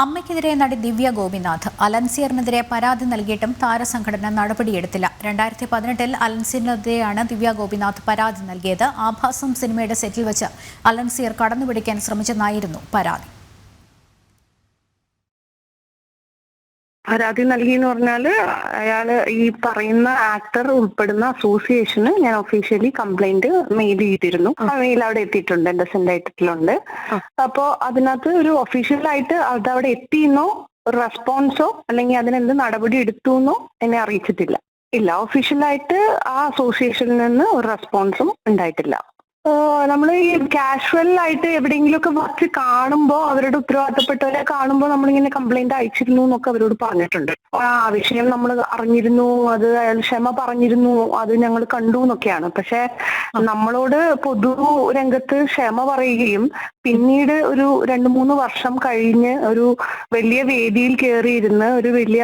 അമ്മയ്ക്കെതിരെ നടി ദിവ്യ ഗോപിനാഥ് അലൻസിയറിനെതിരെ പരാതി നൽകിയിട്ടും താരസംഘടന നടപടിയെടുത്തില്ല. രണ്ടായിരത്തി പതിനെട്ടിൽ അലൻസിയറിനെതിരെയാണ് ദിവ്യ ഗോപിനാഥ് പരാതി നൽകിയത്. ആഭാസം സിനിമയുടെ സെറ്റിൽ വെച്ച് അലൻസിയർ കടന്നുപിടിക്കാൻ ശ്രമിച്ചെന്നായിരുന്നു പരാതി. പരാതി നൽകി എന്ന് പറഞ്ഞാൽ അയാൾ ഈ പറയുന്ന ആക്ടർ ഉൾപ്പെടുന്ന അസോസിയേഷന് ഞാൻ ഒഫീഷ്യലി കംപ്ലൈന്റ് മെയിൽ ചെയ്തിരുന്നു. ആ മെയിൽ അവിടെ എത്തിയിട്ടുണ്ട് എന്റെ സെൻഡ് ആയിട്ടിട്ടുണ്ട് അപ്പോ അതിനകത്ത് ഒരു ഒഫീഷ്യലായിട്ട് അത് അവിടെ എത്തിയെന്നോ ഒരു റെസ്പോൺസോ അല്ലെങ്കിൽ അതിനെന്ത് നടപടി എടുത്തു എന്നോ എന്നെ അറിയിച്ചിട്ടില്ല. ഇല്ല ഒഫീഷ്യലായിട്ട് ആ അസോസിയേഷനിൽ നിന്ന് ഒരു റെസ്പോൺസും ഉണ്ടായിട്ടില്ല. നമ്മൾ ഈ കാഷ്വൽ ആയിട്ട് എവിടെയെങ്കിലുമൊക്കെ വച്ച് കാണുമ്പോ അവരുടെ ഉത്തരവാദിത്തപ്പെട്ടവരെ കാണുമ്പോ നമ്മളിങ്ങനെ കംപ്ലൈന്റ് അയച്ചിരുന്നു എന്നൊക്കെ അവരോട് പറഞ്ഞിട്ടുണ്ട്. ആ വിഷയം നമ്മൾ അറിഞ്ഞിരുന്നു അത് അയാൾ ക്ഷമ പറഞ്ഞിരുന്നു അത് ഞങ്ങൾ കണ്ടു എന്നൊക്കെയാണ്. പക്ഷെ നമ്മളോട് പൊതു രംഗത്ത് ക്ഷമ പറയുകയും പിന്നീട് ഒരു രണ്ട് മൂന്ന് വർഷം കഴിഞ്ഞ് ഒരു വലിയ വേദിയിൽ കയറിയിരുന്ന് ഒരു വലിയ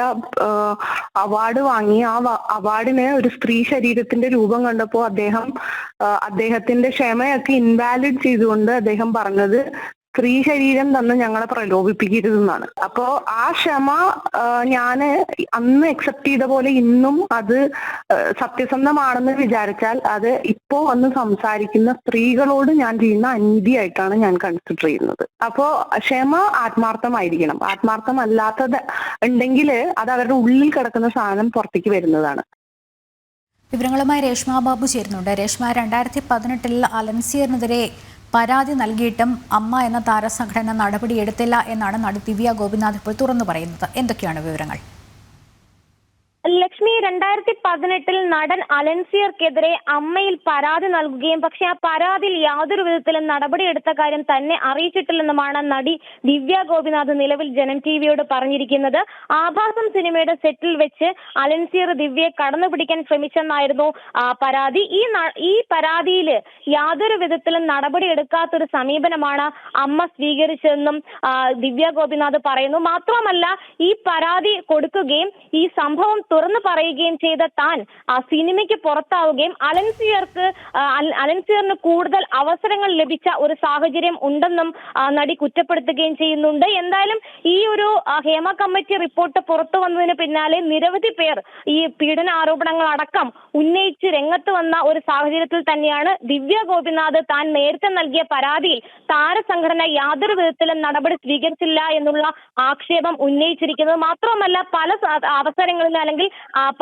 അവാർഡ് വാങ്ങി. ആ അവാർഡിന് ഒരു സ്ത്രീ ശരീരത്തിന്റെ രൂപം കണ്ടപ്പോൾ അദ്ദേഹം അദ്ദേഹത്തിന്റെ ക്ഷമയൊക്കെ ഇൻവാലിഡ് ചെയ്തുകൊണ്ട് അദ്ദേഹം പറഞ്ഞത് സ്ത്രീ ശരീരം തന്ന് ഞങ്ങളെ പ്രലോഭിപ്പിക്കരുതെന്നാണ്. അപ്പോ ആ ക്ഷമ ഞാൻ അന്ന് അക്സെപ്റ്റ് ചെയ്ത പോലെ ഇന്നും അത് സത്യസന്ധമാണെന്ന് വിചാരിച്ചാൽ അത് ഇപ്പോ വന്ന് സംസാരിക്കുന്ന സ്ത്രീകളോട് ഞാൻ ചെയ്യുന്ന അനീതിയായിട്ടാണ് ഞാൻ കൺസിഡർ ചെയ്യുന്നത്. അപ്പോ ക്ഷമ ആത്മാർത്ഥമായിരിക്കണം. ആത്മാർത്ഥമല്ലാത്തത് ഉണ്ടെങ്കിൽ അത് അവരുടെ ഉള്ളിൽ കിടക്കുന്ന സാധനം പുറത്തേക്ക് വരുന്നതാണ്. വിവരങ്ങളുമായി രേഷ്മ ബാബു ചേരുന്നുണ്ട്. രേഷ്മ രണ്ടായിരത്തി പതിനെട്ടിൽ അലൻസിയറിനെതിരെ പരാതി നൽകിയിട്ടും അമ്മ എന്ന താരസംഘടന നടപടിയെടുത്തില്ല എന്നാണ് നടി ദിവ്യ ഗോപിനാഥ് ഇപ്പോൾ തുറന്നു പറയുന്നത്. എന്തൊക്കെയാണ് വിവരങ്ങൾ? ലക്ഷ്മി രണ്ടായിരത്തി പതിനെട്ടിൽ നടൻ അലൻസിയർക്കെതിരെ അമ്മയിൽ പരാതി നൽകുകയും പക്ഷെ ആ പരാതിയിൽ യാതൊരു വിധത്തിലും നടപടിയെടുത്ത കാര്യം തന്നെ അറിയിച്ചിട്ടില്ലെന്നുമാണ് നടി ദിവ്യ ഗോപിനാഥ് നിലവിൽ ജനം ടിവിയോട് പറഞ്ഞിരിക്കുന്നത്. ആഭാസം സിനിമയുടെ സെറ്റിൽ വെച്ച് അലൻസിയർ ദിവ്യയെ കടന്നു പിടിക്കാൻ ശ്രമിച്ചെന്നായിരുന്നു പരാതി. ഈ ഈ പരാതിയിൽ യാതൊരു വിധത്തിലും നടപടിയെടുക്കാത്തൊരു സമീപനമാണ് അമ്മ സ്വീകരിച്ചതെന്നും ദിവ്യ ഗോപിനാഥ് പറയുന്നു. മാത്രമല്ല ഈ പരാതി കൊടുക്കുകയും ഈ സംഭവം തുറന്നു പറയുകയും ചെയ്ത താൻ ആ സിനിമയ്ക്ക് പുറത്താവുകയും അലൻസിയർക്ക് അലൻസിയറിന് കൂടുതൽ അവസരങ്ങൾ ലഭിച്ച ഒരു സാഹചര്യം ഉണ്ടെന്നും നടി കുറ്റപ്പെടുത്തുകയും ചെയ്യുന്നുണ്ട്. എന്തായാലും ഈ ഒരു ഹേമ കമ്മിറ്റി റിപ്പോർട്ട് പുറത്തു വന്നതിന് പിന്നാലെ നിരവധി പേർ ഈ പീഡന ആരോപണങ്ങൾ അടക്കം ഉന്നയിച്ച് രംഗത്ത് വന്ന ഒരു സാഹചര്യത്തിൽ തന്നെയാണ് ദിവ്യ ഗോപിനാഥ് താൻ നേരത്തെ നൽകിയ പരാതിയിൽ താരസംഘടന യാതൊരു വിധത്തിലും നടപടി സ്വീകരിച്ചില്ല എന്നുള്ള ആക്ഷേപം ഉന്നയിച്ചിരിക്കുന്നത്. മാത്രമല്ല പല അവസരങ്ങളിലും അല്ലെങ്കിൽ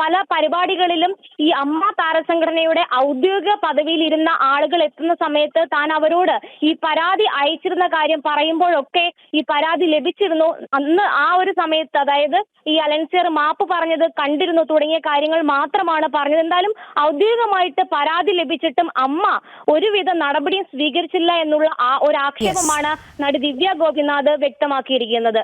പല പരിപാടികളിലും ഈ അമ്മ താരസംഘടനയുടെ ഔദ്യോഗിക പദവിയിൽ ഇരുന്ന ആളുകൾ എത്തുന്ന സമയത്ത് താൻ അവരോട് ഈ പരാതി അയച്ചിരുന്ന കാര്യം പറയുമ്പോഴൊക്കെ ഈ പരാതി ലഭിച്ചിരുന്നു. അന്ന് ആ ഒരു സമയത്ത് അതായത് ഈ അലൻസിയർ മാപ്പ് പറഞ്ഞത് കണ്ടിരുന്നു. തുടങ്ങിയ കാര്യങ്ങൾ മാത്രമാണ് പറഞ്ഞത്. എന്തായാലും ഔദ്യോഗികമായിട്ട് പരാതി ലഭിച്ചിട്ടും അമ്മ ഒരുവിധ നടപടിയും സ്വീകരിച്ചില്ല എന്നുള്ള ആ ഒരു ആക്ഷേപമാണ് നടി ദിവ്യ ഗോപിനാഥ് വ്യക്തമാക്കിയിരിക്കുന്നത്.